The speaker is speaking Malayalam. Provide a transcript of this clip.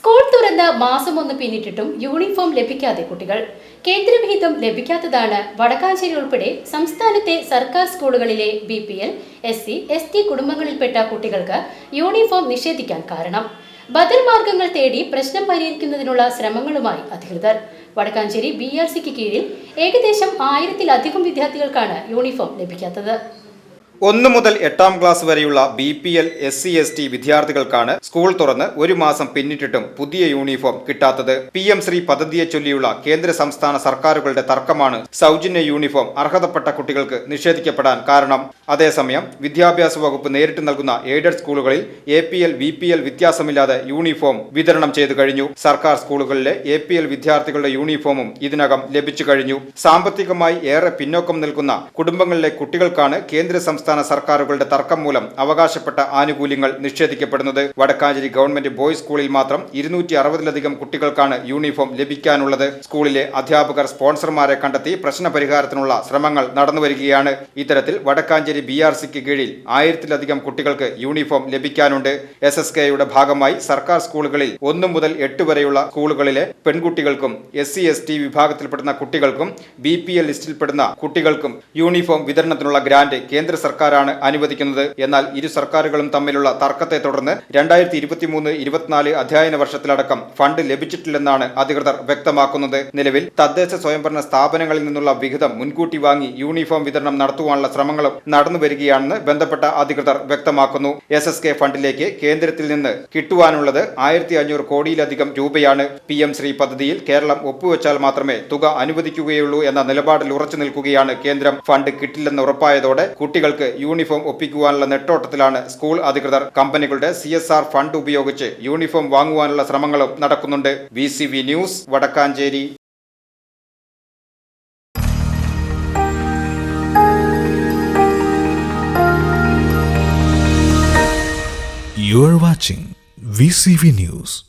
School തുറന്ന് മാസം ഒന്ന് പിന്നിട്ടിട്ടും യൂണിഫോം ലഭിക്കാതെ കുട്ടികൾ. കേന്ദ്രവിഹിതം ലഭിക്കാത്തതാണ് വടക്കാഞ്ചേരി ഉൾപ്പെടെ സംസ്ഥാനത്തെ സർക്കാർ സ്കൂളുകളിലെ B P L S C S T കുടുംബങ്ങളിൽപ്പെട്ട കുട്ടികൾക്ക് യൂണിഫോം നിഷേധിക്കാൻ കാരണം. ബദൽ മാർഗങ്ങൾ തേടി പ്രശ്നം പരിഹരിക്കുന്നതിനുള്ള ശ്രമങ്ങളുമായി അധികൃതർ. വടക്കാഞ്ചേരി ബി ആർ സിക്ക് കീഴിൽ ഏകദേശം ആയിരത്തിലധികം വിദ്യാർത്ഥികൾക്കാണ് യൂണിഫോം ലഭിക്കാത്തത്. ഒന്ന് മുതൽ എട്ടാം ക്ലാസ് വരെയുള്ള B P L S C S T വിദ്യാർത്ഥികൾക്കാണ് school തുറന്ന് ഒരു മാസം പിന്നിട്ടിട്ടും പുതിയ യൂണിഫോം കിട്ടാത്തത്. പി എം ശ്രീ പദ്ധതിയെ ചൊല്ലിയുള്ള കേന്ദ്ര സംസ്ഥാന സർക്കാരുകളുടെ തർക്കമാണ് സൗജന്യ യൂണിഫോം അർഹതപ്പെട്ട കുട്ടികൾക്ക് നിഷേധിക്കപ്പെടാൻ കാരണം. അതേസമയം വിദ്യാഭ്യാസ വകുപ്പ് നേരിട്ട് നൽകുന്ന എയ്ഡഡ് സ്കൂളുകളിൽ A P L V P L വ്യത്യാസമില്ലാതെ യൂണിഫോം വിതരണം ചെയ്തു കഴിഞ്ഞു. സർക്കാർ സ്കൂളുകളിലെ എ പി എൽ വിദ്യാർത്ഥികളുടെ യൂണിഫോമും ഇതിനകം ലഭിച്ചു കഴിഞ്ഞു. സാമ്പത്തികമായി ഏറെ പിന്നോക്കം നിൽക്കുന്ന കുടുംബങ്ങളിലെ കുട്ടികൾക്കാണ് കേന്ദ്ര സംസ്ഥാന സർക്കാരുകളുടെ തർക്കം മൂലം അവകാശപ്പെട്ട ആനുകൂല്യങ്ങൾ നിഷേധിക്കപ്പെടുന്നത്. വടക്കാഞ്ചേരി ഗവൺമെന്റ് ബോയ്സ് സ്കൂളിൽ മാത്രം ഇരുന്നൂറ്റി അറുപതിലധികം കുട്ടികൾക്കാണ് യൂണിഫോം ലഭിക്കാനുള്ളത്. സ്കൂളിലെ അധ്യാപകർ സ്പോൺസർമാരെ കണ്ടെത്തി പ്രശ്നപരിഹാരത്തിനുള്ള ശ്രമങ്ങൾ നടന്നുവരികയാണ്. ഇത്തരത്തിൽ വടക്കാഞ്ചേരി ബി ആർ സിക്ക് കീഴിൽ ആയിരത്തിലധികം കുട്ടികൾക്ക് യൂണിഫോം ലഭിക്കാനുണ്ട്. എസ് എസ് കെയുടെ ഭാഗമായി സർക്കാർ സ്കൂളുകളിൽ ഒന്നു മുതൽ എട്ട് വരെയുള്ള സ്കൂളുകളിലെ പെൺകുട്ടികൾക്കും എസ് സി എസ് ടി വിഭാഗത്തിൽപ്പെടുന്ന കുട്ടികൾക്കും ബി പി എൽ ലിസ്റ്റിൽപ്പെടുന്ന കുട്ടികൾക്കും യൂണിഫോം വിതരണത്തിനുള്ള ഗ്രാന്റ് കേന്ദ്ര സർക്കാരാണ് അനുവദിക്കുന്നത്. എന്നാൽ ഇരു സർക്കാരുകളും തമ്മിലുള്ള തർക്കത്തെ തുടർന്ന് രണ്ടായിരത്തി ഇരുപത്തിമൂന്ന് ഇരുപത്തിനാല് അധ്യയന വർഷത്തിലടക്കം ഫണ്ട് ലഭിച്ചിട്ടില്ലെന്നാണ് അധികൃതർ വ്യക്തമാക്കുന്നത്. നിലവിൽ തദ്ദേശ സ്വയംഭരണ സ്ഥാപനങ്ങളിൽ നിന്നുള്ള വിഹിതം മുൻകൂട്ടി വാങ്ങി യൂണിഫോം വിതരണം നടത്തുവാനുള്ള ശ്രമങ്ങളും നടന്നു വരികയാണെന്ന് ബന്ധപ്പെട്ട അധികൃതർ വ്യക്തമാക്കുന്നു. എസ് എസ് കെ ഫണ്ടിലേക്ക് കേന്ദ്രത്തിൽ നിന്ന് കിട്ടുവാനുള്ളത് ആയിരത്തി അഞ്ഞൂറ് കോടിയിലധികം രൂപയാണ്. പി എം ശ്രീ പദ്ധതിയിൽ കേരളം ഒപ്പുവെച്ചാൽ മാത്രമേ തുക അനുവദിക്കുകയുള്ളൂ എന്ന നിലപാടിൽ ഉറച്ചു നിൽക്കുകയാണ് കേന്ദ്രം. ഫണ്ട് കിട്ടില്ലെന്ന് ഉറപ്പായതോടെ കുട്ടികൾക്ക് യൂണിഫോം ഒപ്പിക്കുവാനുള്ള നെട്ടോട്ടത്തിലാണ് സ്കൂൾ അധികൃതർ. കമ്പനികളുടെ സി ഫണ്ട് ഉപയോഗിച്ച് യൂണിഫോം വാങ്ങുവാനുള്ള ശ്രമങ്ങളും നടക്കുന്നുണ്ട്. V news Vadakkanchery. You are watching VCV News.